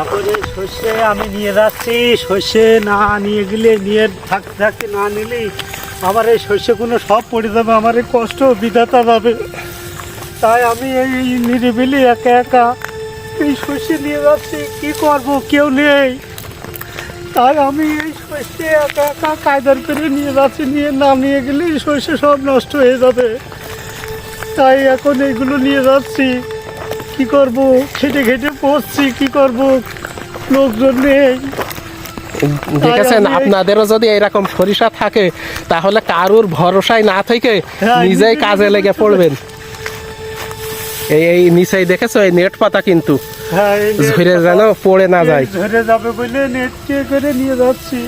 আমি নিয়ে যাচ্ছি, শস্যে না নিয়ে গেলে, নিয়ে থাকতে থাকতে না নিলেই আমার এই শস্যগুলো সব পড়ে যাবে, আমার এই কষ্ট বিধাতা যাবে। তাই আমি এই নিরিবিলি একা একা এই শস্য নিয়ে যাচ্ছি, কি করব, কেউ নেই। তাই আমি এই শস্যে একা একা কায়দার করে নিয়ে যাচ্ছি, নিয়ে না নিয়ে গেলে শস্য সব নষ্ট হয়ে যাবে। তাই এখন এইগুলো নিয়ে যাচ্ছি। কি করব? খেটে খেটে পড়ছি কি করব? লোকজন নেই। দেখেছেন আপনাদেরও যদি এরকম সরিষা থাকে তাহলে কারুর ভরসায় না থেকে হ্যাঁ, নিজেই কাজে লেগে পড়বেন। এই এই নিচেই দেখেছ এই নেট পাতা কিন্তু। হ্যাঁ ঝরে যেন পড়ে না যায়। ঝরে যাবে বলে নেট করে নিয়ে যাচ্ছি।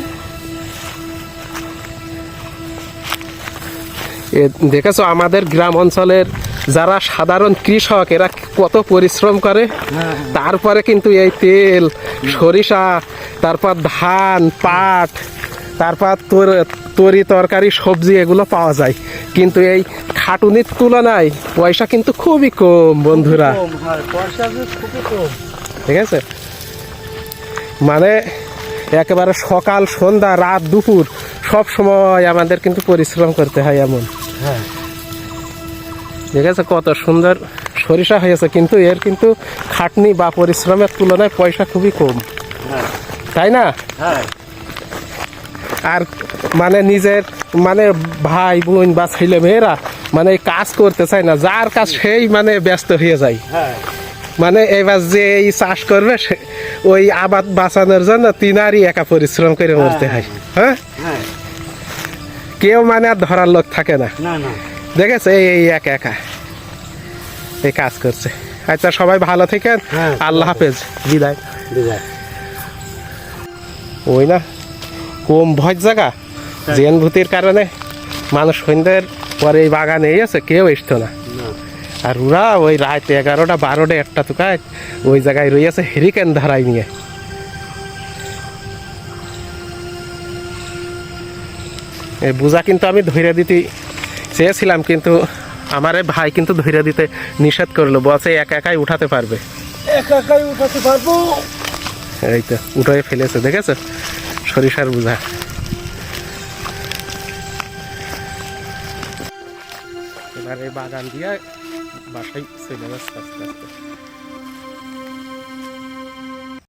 দেখেছ আমাদের গ্রাম অঞ্চলের যারা সাধারণ কৃষক এরা কত পরিশ্রম করে? তারপরে কিন্তু এই তেল সরিষা তারপর ধান পাট তারপর তোর তরি তরকারি সবজি এগুলো পাওয়া যায়। কিন্তু এই খাটুনির তুলনায় পয়সা কিন্তু খুবই কম বন্ধুরা। ঠিক আছে? মানে একেবারে সকাল সন্ধ্যা রাত দুপুর সব সময় আমাদের কিন্তু পরিশ্রম করতে হয় এমন। ঠিক আছে কত সুন্দর সরিষা হয়েছে কিন্তু এর কিন্তু খাটনি বা পরিশ্রমের তুলনায় পয়সা খুবই কম। হ্যাঁ। তাই না? হ্যাঁ। আর মানে নিজের মানে ভাই বোন বা ছেলে মেয়েরা মানে কাজ করতে চায় না যার কাজ সেই মানে ব্যস্ত হয়ে যায়। হ্যাঁ। মানে এবার যে এই চাষ করবে ওই আবাদ বাঁচানোর জন্য তিনারই একা পরিশ্রম করে মরতে হয়। হ্যাঁ। কেউ মানে আর ধরার লোক থাকে না না। দেখেছে? এই এই একা একা। এই কাজ করছে। আচ্ছা সবাই ভালো থেকেন। হ্যাঁ। আল্লাহ হাফেজ। বিদায়। বিদায়। ওই না কম ভয় জায়গা হ্যাঁ। জেন ভূতির কারণে মানুষ সন্ধ্যের পরে এই বাগানে আছে কেউ আসতো না। আর ওরা ওই রাত এগারোটা বারোটা একটা তুকায় ওই জায়গায় রয়েছে হেরিকেন ধারায় নিয়ে। বোঝা কিন্তু আমি ধৈর্য দিতে চেয়েছিলাম কিন্তু আমার ভাই কিন্তু ধৈর্য দিতে নিষেধ করল বলছে একা একাই উঠাতে পারবে। একা একাই উঠাতে পারব? এই তো উঠে ফেলেছে দেখেছ? সরিষার বোঝা। এবার এই বাগান দিয়ে বাসায় চলে যাচ্ছে আস্তে আস্তে।